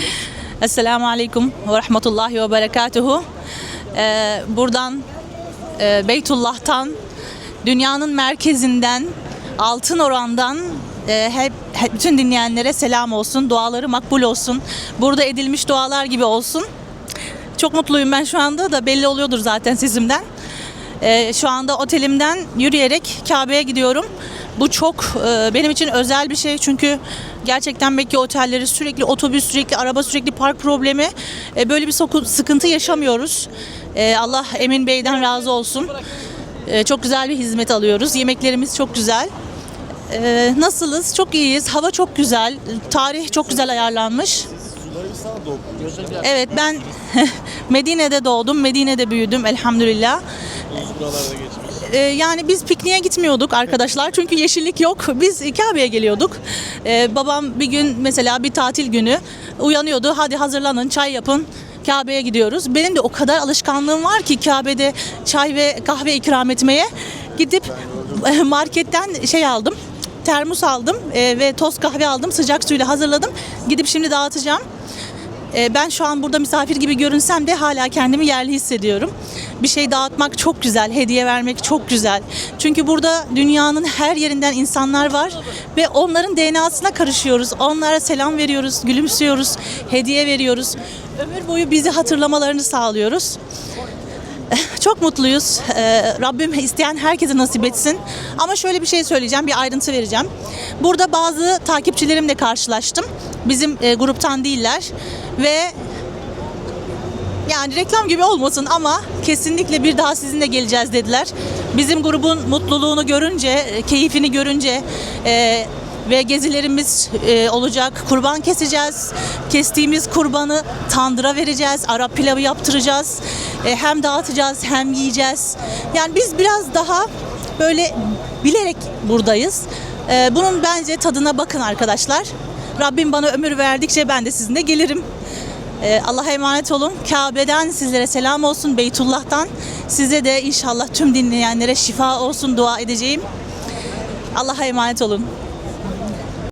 Esselamu Aleyküm ve Rahmetullahi ve Berekatuhu. Ee, buradan e, Beytullah'tan, dünyanın merkezinden, altın orandan e, hep, hep bütün dinleyenlere selam olsun, duaları makbul olsun. Burada edilmiş dualar gibi olsun. Çok mutluyum ben şu anda da belli oluyordur zaten sesimden. Ee, şu anda otelimden yürüyerek Kabe'ye gidiyorum. Bu çok e, benim için özel bir şey çünkü gerçekten Mekke otelleri sürekli otobüs, sürekli araba, sürekli park problemi. E, böyle bir soku- sıkıntı yaşamıyoruz. E, Allah Emin Bey'den razı olsun. E, çok güzel bir hizmet alıyoruz. Yemeklerimiz çok güzel. E, nasılız? Çok iyiyiz. Hava çok güzel. Tarih çok güzel ayarlanmış. Evet ben Medine'de doğdum, Medine'de büyüdüm elhamdülillah. Ee, yani biz pikniğe gitmiyorduk arkadaşlar çünkü yeşillik yok. Biz Kabe'ye geliyorduk. Ee, babam bir gün mesela bir tatil günü uyanıyordu. Hadi hazırlanın, çay yapın. Kabe'ye gidiyoruz. Benim de o kadar alışkanlığım var ki Kabe'de çay ve kahve ikram etmeye. Gidip marketten şey aldım. Termos aldım e, ve toz kahve aldım. Sıcak suyla hazırladım. Gidip şimdi dağıtacağım. E, Ben şu an burada misafir gibi görünsem de hala kendimi yerli hissediyorum. Bir şey dağıtmak çok güzel, hediye vermek çok güzel. Çünkü burada dünyanın her yerinden insanlar var ve onların DNA'sına karışıyoruz. Onlara selam veriyoruz, gülümsüyoruz, hediye veriyoruz. Ömür boyu bizi hatırlamalarını sağlıyoruz. Çok mutluyuz. Ee, Rabbim isteyen herkese nasip etsin. Ama şöyle bir şey söyleyeceğim, bir ayrıntı vereceğim. Burada bazı takipçilerimle karşılaştım. Bizim e, gruptan değiller ve yani reklam gibi olmasın ama kesinlikle bir daha sizinle geleceğiz dediler. Bizim grubun mutluluğunu görünce, e, keyfini görünce e, ve gezilerimiz e, olacak. Kurban keseceğiz. Kestiğimiz kurbanı tandıra vereceğiz. Arap pilavı yaptıracağız. E, hem dağıtacağız hem yiyeceğiz. Yani biz biraz daha böyle bilerek buradayız. E, bunun bence tadına bakın arkadaşlar. Rabbim bana ömür verdikçe ben de sizinle gelirim. Ee, Allah'a emanet olun. Kabe'den sizlere selam olsun. Beytullah'tan size de inşallah tüm dinleyenlere şifa olsun dua edeceğim. Allah'a emanet olun.